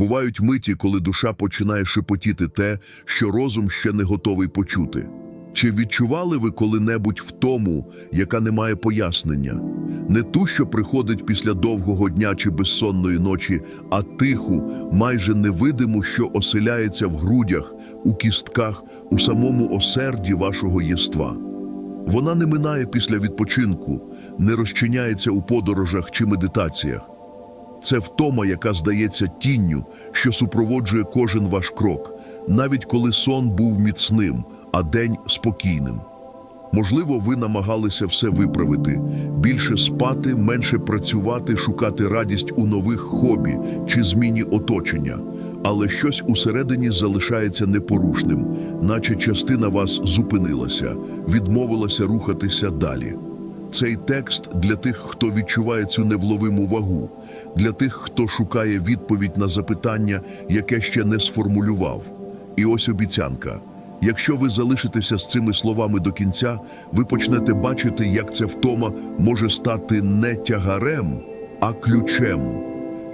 Бувають миті, коли душа починає шепотіти те, що розум ще не готовий почути. Чи відчували ви коли-небудь втому, яка не має пояснення? Не ту, що приходить після довгого дня чи безсонної ночі, а тиху, майже невидиму, що оселяється в грудях, у кістках, у самому осерді вашого єства. Вона не минає після відпочинку, не розчиняється у подорожах чи медитаціях. Це втома, яка здається тінню, що супроводжує кожен ваш крок, навіть коли сон був міцним, а день спокійним. Можливо, ви намагалися все виправити, більше спати, менше працювати, шукати радість у нових хобі чи зміні оточення, але щось усередині залишається непорушним, наче частина вас зупинилася, відмовилася рухатися далі. Цей текст для тих, хто відчуває цю невловиму вагу, для тих, хто шукає відповідь на запитання, яке ще не сформулював. І ось обіцянка. Якщо ви залишитеся з цими словами до кінця, ви почнете бачити, як ця втома може стати не тягарем, а ключем.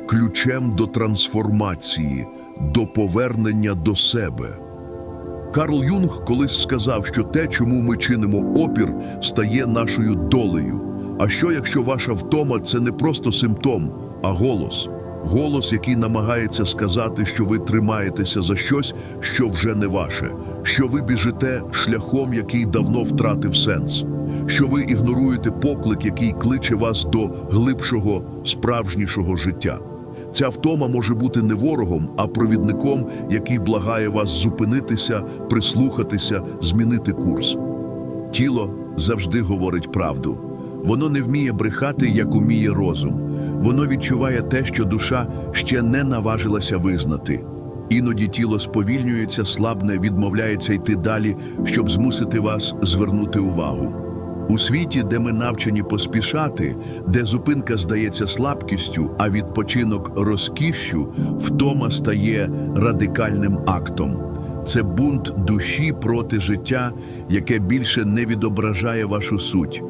Ключем до трансформації, до повернення до себе. Карл Юнг колись сказав, що те, чому ми чинимо опір, стає нашою долею. А що, якщо ваша втома це не просто симптом, а голос? Голос, який намагається сказати, що ви тримаєтеся за щось, що вже не ваше, що ви біжите шляхом, який давно втратив сенс, що ви ігноруєте поклик, який кличе вас до глибшого, справжнішого життя. Ця втома може бути не ворогом, а провідником, який благає вас зупинитися, прислухатися, змінити курс. Тіло завжди говорить правду. Воно не вміє брехати, як уміє розум. Воно відчуває те, що душа ще не наважилася визнати. Іноді тіло сповільнюється, слабне, відмовляється йти далі, щоб змусити вас звернути увагу. У світі, де ми навчені поспішати, де зупинка здається слабкістю, а відпочинок розкішшю, втома стає радикальним актом. Це бунт душі проти життя, яке більше не відображає вашу суть.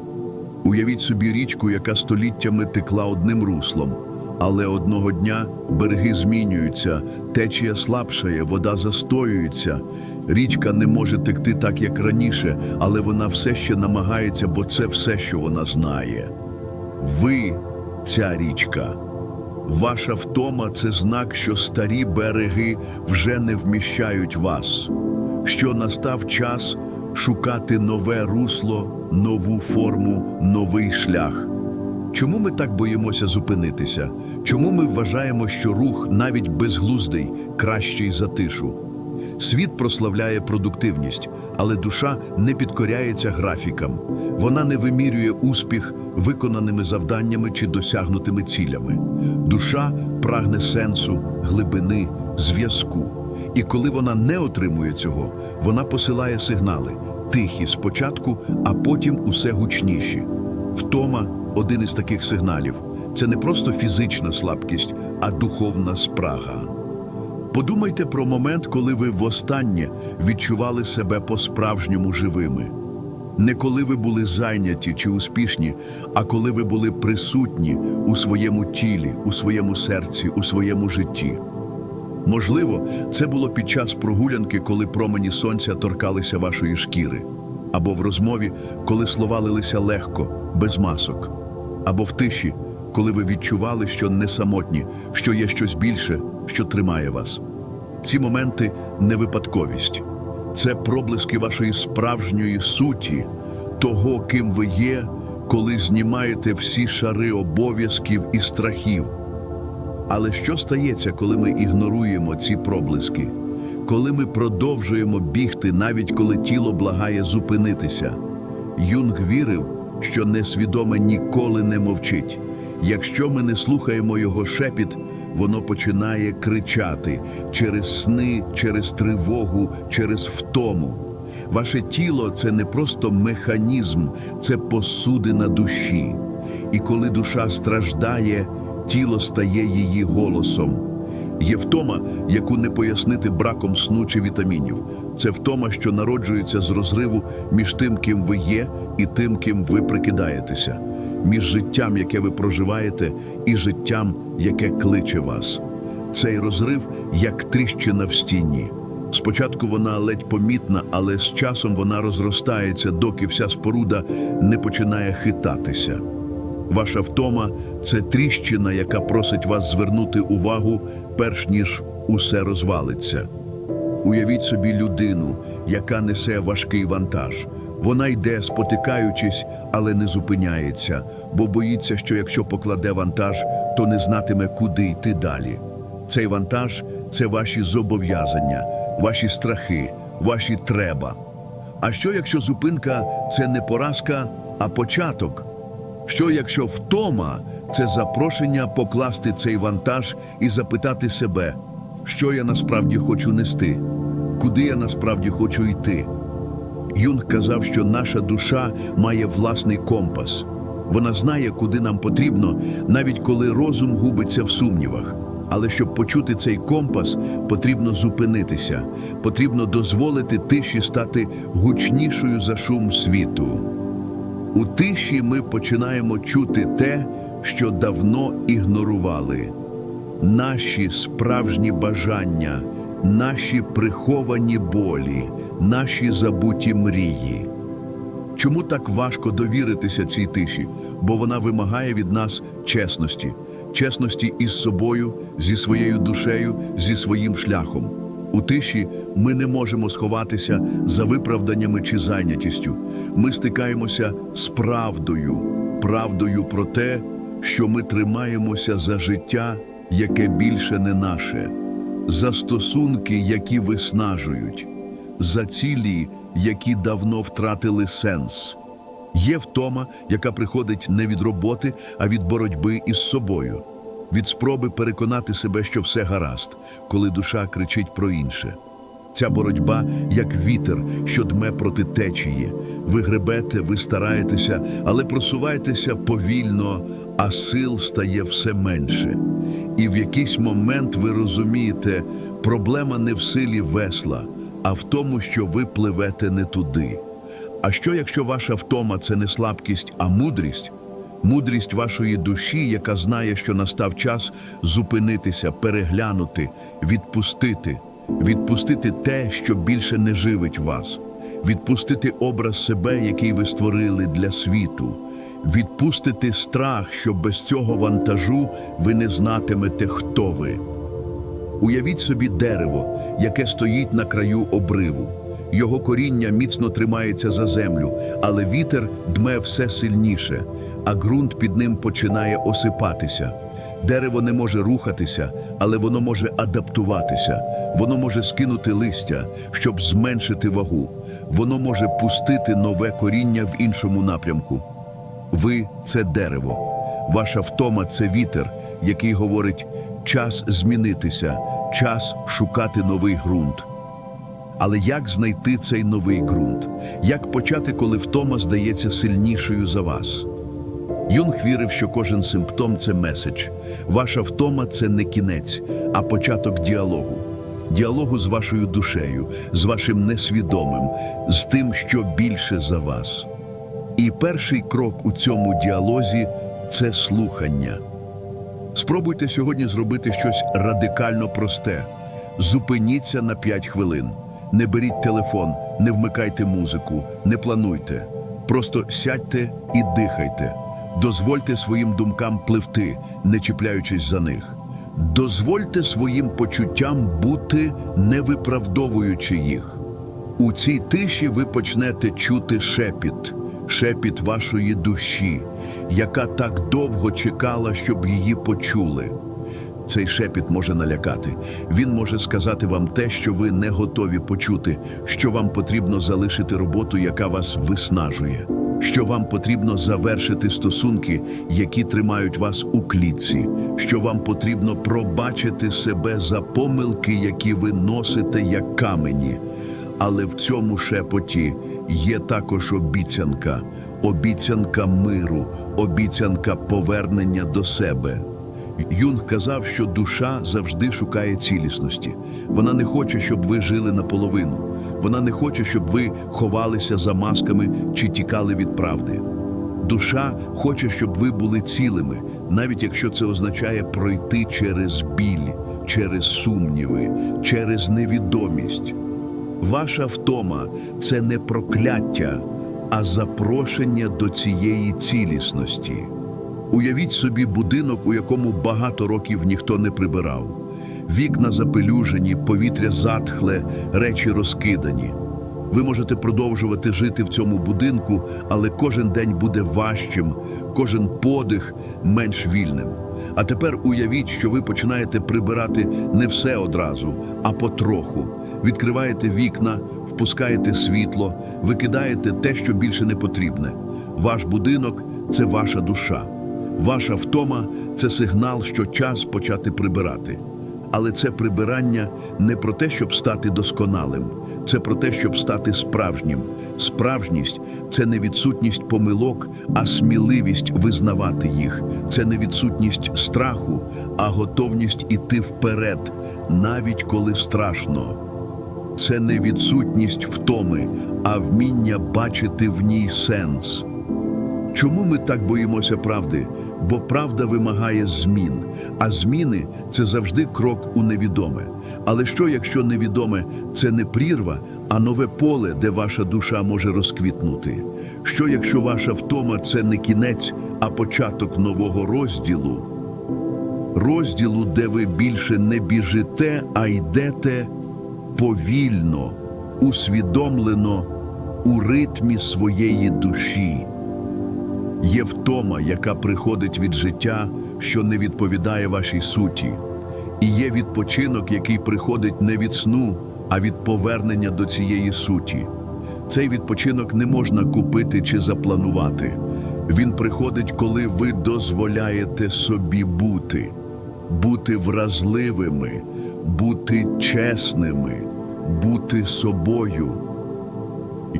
Уявіть собі річку, яка століттями текла одним руслом. Але одного дня береги змінюються, течія слабшає, вода застоюється. Річка не може текти так, як раніше, але вона все ще намагається, бо це все, що вона знає. Ви ця річка. Ваша втома це знак, що старі береги вже не вміщають вас, що настав час шукати нове русло, нову форму, новий шлях. Чому ми так боїмося зупинитися? Чому ми вважаємо, що рух, навіть безглуздий, кращий за тишу? Світ прославляє продуктивність, але душа не підкоряється графікам. Вона не вимірює успіх виконаними завданнями чи досягнутими цілями. Душа прагне сенсу, глибини, зв'язку. І коли вона не отримує цього, вона посилає сигнали тихі спочатку, а потім усе гучніші. Втома один із таких сигналів. Це не просто фізична слабкість, а духовна спрага. Подумайте про момент, коли ви востаннє відчували себе по-справжньому живими. Не коли ви були зайняті чи успішні, а коли ви були присутні у своєму тілі, у своєму серці, у своєму житті. Можливо, це було під час прогулянки, коли промені сонця торкалися вашої шкіри, або в розмові, коли слова лилися легко, без масок, або в тиші, коли ви відчували, що не самотні, що є щось більше, що тримає вас. Ці моменти не випадковість, це проблиски вашої справжньої суті, того, ким ви є, коли знімаєте всі шари обов'язків і страхів. Але що стається, коли ми ігноруємо ці проблиски? Коли ми продовжуємо бігти, навіть коли тіло благає зупинитися? Юнг вірив, що несвідоме ніколи не мовчить. Якщо ми не слухаємо його шепіт, воно починає кричати через сни, через тривогу, через втому. Ваше тіло це не просто механізм, це посудина душі. І коли душа страждає, тіло стає її голосом. Є втома, яку не пояснити браком сну чи вітамінів. Це втома, що народжується з розриву між тим, ким ви є, і тим, ким ви прикидаєтеся, між життям, яке ви проживаєте, і життям, яке кличе вас. Цей розрив як тріщина в стіні. Спочатку вона ледь помітна, але з часом вона розростається, доки вся споруда не починає хитатися. Ваша втома це тріщина, яка просить вас звернути увагу, перш ніж усе розвалиться. Уявіть собі людину, яка несе важкий вантаж. Вона йде, спотикаючись, але не зупиняється, бо боїться, що якщо покладе вантаж, то не знатиме, куди йти далі. Цей вантаж це ваші зобов'язання, ваші страхи, ваші треба. А що якщо зупинка це не поразка, а початок? Що якщо втома це запрошення покласти цей вантаж і запитати себе, що я насправді хочу нести, куди я насправді хочу йти? Юнг казав, що наша душа має власний компас. Вона знає, куди нам потрібно, навіть коли розум губиться в сумнівах. Але щоб почути цей компас, потрібно зупинитися, потрібно дозволити тиші стати гучнішою за шум світу. У тиші ми починаємо чути те, що давно ігнорували. Наші справжні бажання, наші приховані болі, наші забуті мрії. Чому так важко довіритися цій тиші? Бо вона вимагає від нас чесності, чесності із собою, зі своєю душею, зі своїм шляхом. У тиші ми не можемо сховатися за виправданнями чи зайнятістю. Ми стикаємося з правдою, правдою про те, що ми тримаємося за життя, яке більше не наше, за стосунки, які виснажують, за цілі, які давно втратили сенс. Є втома, яка приходить не від роботи, а від боротьби із собою, від спроби переконати себе, що все гаразд, коли душа кричить про інше. Ця боротьба як вітер, що дме проти течії. Ви гребете, ви стараєтеся, але просуваєтеся повільно, а сил стає все менше. І в якийсь момент ви розумієте, проблема не в силі весла, а в тому, що ви пливете не туди. А що, якщо ваша втома це не слабкість, а мудрість? Мудрість вашої душі, яка знає, що настав час зупинитися, переглянути, відпустити, відпустити те, що більше не живить вас, відпустити образ себе, який ви створили для світу, відпустити страх, що без цього вантажу ви не знатимете, хто ви. Уявіть собі дерево, яке стоїть на краю обриву. Його коріння міцно тримається за землю, але вітер дме все сильніше, а ґрунт під ним починає осипатися. Дерево не може рухатися, але воно може адаптуватися. Воно може скинути листя, щоб зменшити вагу. Воно може пустити нове коріння в іншому напрямку. Ви це дерево. Ваша втома це вітер, який говорить: час змінитися, час шукати новий ґрунт. Але як знайти цей новий ґрунт? Як почати, коли втома здається сильнішою за вас? Юнг вірив, що кожен симптом це меседж. Ваша втома це не кінець, а початок діалогу. Діалогу з вашою душею, з вашим несвідомим, з тим, що більше за вас. І перший крок у цьому діалозі це слухання. Спробуйте сьогодні зробити щось радикально просте. Зупиніться на 5 хвилин. Не беріть телефон, не вмикайте музику, не плануйте. Просто сядьте і дихайте. Дозвольте своїм думкам пливти, не чіпляючись за них. Дозвольте своїм почуттям бути, не виправдовуючи їх. У цій тиші ви почнете чути шепіт, шепіт вашої душі, яка так довго чекала, щоб її почули. Цей шепіт може налякати. Він може сказати вам те, що ви не готові почути, що вам потрібно залишити роботу, яка вас виснажує, що вам потрібно завершити стосунки, які тримають вас у клітці, що вам потрібно пробачити себе за помилки, які ви носите як камені. Але в цьому шепоті є також обіцянка, обіцянка миру, обіцянка повернення до себе. Юнг казав, що душа завжди шукає цілісності. Вона не хоче, щоб ви жили наполовину. Вона не хоче, щоб ви ховалися за масками чи тікали від правди. Душа хоче, щоб ви були цілими, навіть якщо це означає пройти через біль, через сумніви, через невідомість. Ваша втома це не прокляття, а запрошення до цієї цілісності. Уявіть собі будинок, у якому багато років ніхто не прибирав. Вікна запелюжені, повітря затхле, речі розкидані. Ви можете продовжувати жити в цьому будинку, але кожен день буде важчим, кожен подих менш вільним. А тепер уявіть, що ви починаєте прибирати не все одразу, а потроху. Відкриваєте вікна, впускаєте світло, викидаєте те, що більше не потрібне. Ваш будинок це ваша душа. Ваша втома це сигнал, що час почати прибирати. Але це прибирання не про те, щоб стати досконалим, це про те, щоб стати справжнім. Справжність це не відсутність помилок, а сміливість визнавати їх. Це не відсутність страху, а готовність іти вперед, навіть коли страшно. Це не відсутність втоми, а вміння бачити в ній сенс. Чому ми так боїмося правди? Бо правда вимагає змін, а зміни це завжди крок у невідоме. Але що, якщо невідоме це не прірва, а нове поле, де ваша душа може розквітнути? Що, якщо ваша втома це не кінець, а початок нового розділу? Розділу, де ви більше не біжите, а йдете повільно, усвідомлено у ритмі своєї душі. Є втома, яка приходить від життя, що не відповідає вашій суті. І є відпочинок, який приходить не від сну, а від повернення до цієї суті. Цей відпочинок не можна купити чи запланувати. Він приходить, коли ви дозволяєте собі бути, бути вразливими, бути чесними, бути собою.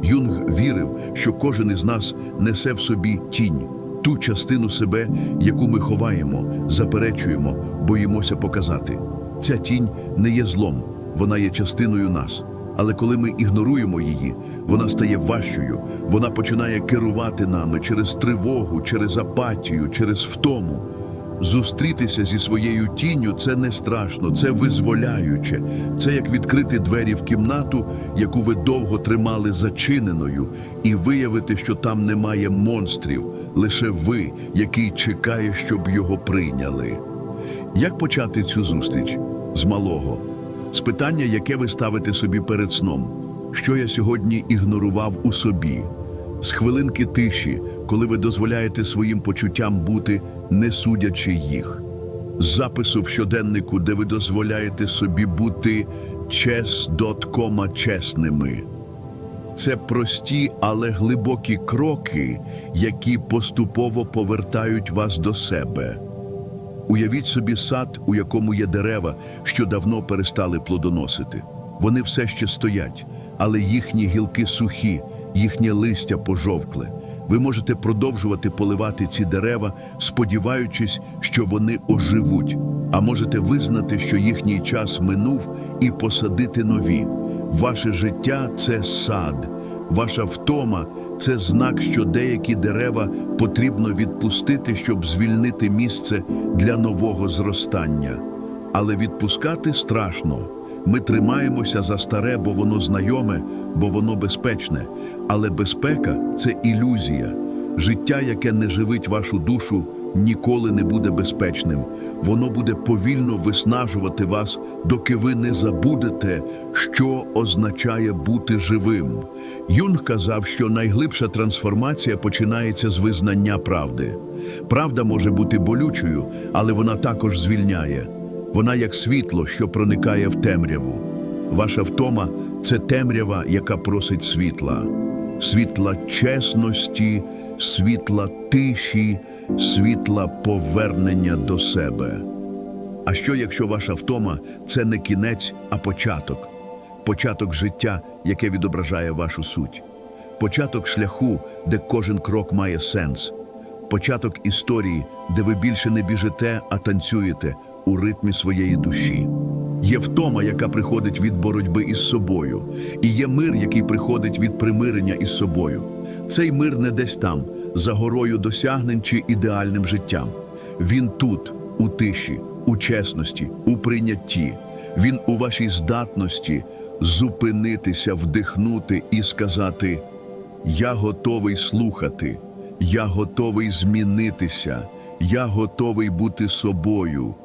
Юнг вірив, що кожен із нас несе в собі тінь, ту частину себе, яку ми ховаємо, заперечуємо, боїмося показати. Ця тінь не є злом, вона є частиною нас. Але коли ми ігноруємо її, вона стає важчою, вона починає керувати нами через тривогу, через апатію, через втому. Зустрітися зі своєю тінню це не страшно, це визволяюче. Це як відкрити двері в кімнату, яку ви довго тримали зачиненою, і виявити, що там немає монстрів, лише ви, який чекає, щоб його прийняли. Як почати цю зустріч? З малого. З питання, яке ви ставите собі перед сном. Що я сьогодні ігнорував у собі? З хвилинки тиші, коли ви дозволяєте своїм почуттям бути, не судячи їх. З запису в щоденнику, де ви дозволяєте собі бути чес.кома чесними. Це прості, але глибокі кроки, які поступово повертають вас до себе. Уявіть собі сад, у якому є дерева, що давно перестали плодоносити. Вони все ще стоять, але їхні гілки сухі, їхнє листя пожовкле. Ви можете продовжувати поливати ці дерева, сподіваючись, що вони оживуть, а можете визнати, що їхній час минув, і посадити нові. Ваше життя це сад, ваша втома це знак, що деякі дерева потрібно відпустити, щоб звільнити місце для нового зростання. Але відпускати страшно. Ми тримаємося за старе, бо воно знайоме, бо воно безпечне. Але безпека це ілюзія. Життя, яке не живить вашу душу, ніколи не буде безпечним. Воно буде повільно виснажувати вас, доки ви не забудете, що означає бути живим. Юнг казав, що найглибша трансформація починається з визнання правди. Правда може бути болючою, але вона також звільняє. Вона як світло, що проникає в темряву. Ваша втома це темрява, яка просить світла, світла чесності, світла тиші, світла повернення до себе. А що, якщо ваша втома це не кінець, а початок? Початок життя, яке відображає вашу суть, початок шляху, де кожен крок має сенс, початок історії, де ви більше не біжите, а танцюєте у ритмі своєї душі. Є втома, яка приходить від боротьби із собою, і є мир, який приходить від примирення із собою. Цей мир не десь там, за горою досягнень чи ідеальним життям. Він тут, у тиші, у чесності, у прийнятті. Він у вашій здатності зупинитися, вдихнути і сказати: Я готовий слухати, я готовий змінитися, я готовий бути собою.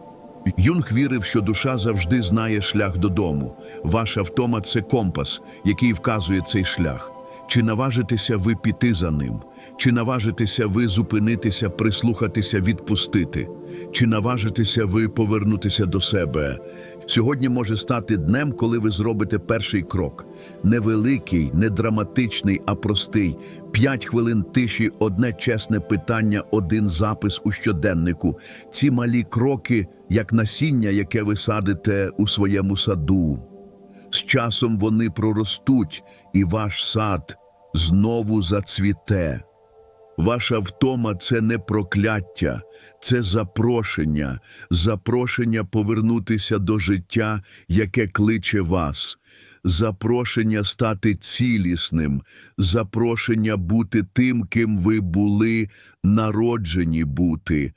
Юнг вірив, що душа завжди знає шлях додому. Ваша втома це компас, який вказує цей шлях. Чи наважитеся ви піти за ним? Чи наважитеся ви зупинитися, прислухатися, відпустити? Чи наважитеся ви повернутися до себе? Сьогодні може стати днем, коли ви зробите перший крок. Невеликий, не драматичний, а простий. П'ять хвилин тиші, одне чесне питання, один запис у щоденнику. Ці малі кроки, як насіння, яке ви садите у своєму саду. З часом вони проростуть, і ваш сад знову зацвіте. Ваша втома це не прокляття, це запрошення, запрошення повернутися до життя, яке кличе вас, запрошення стати цілісним, запрошення бути тим, ким ви були народжені бути.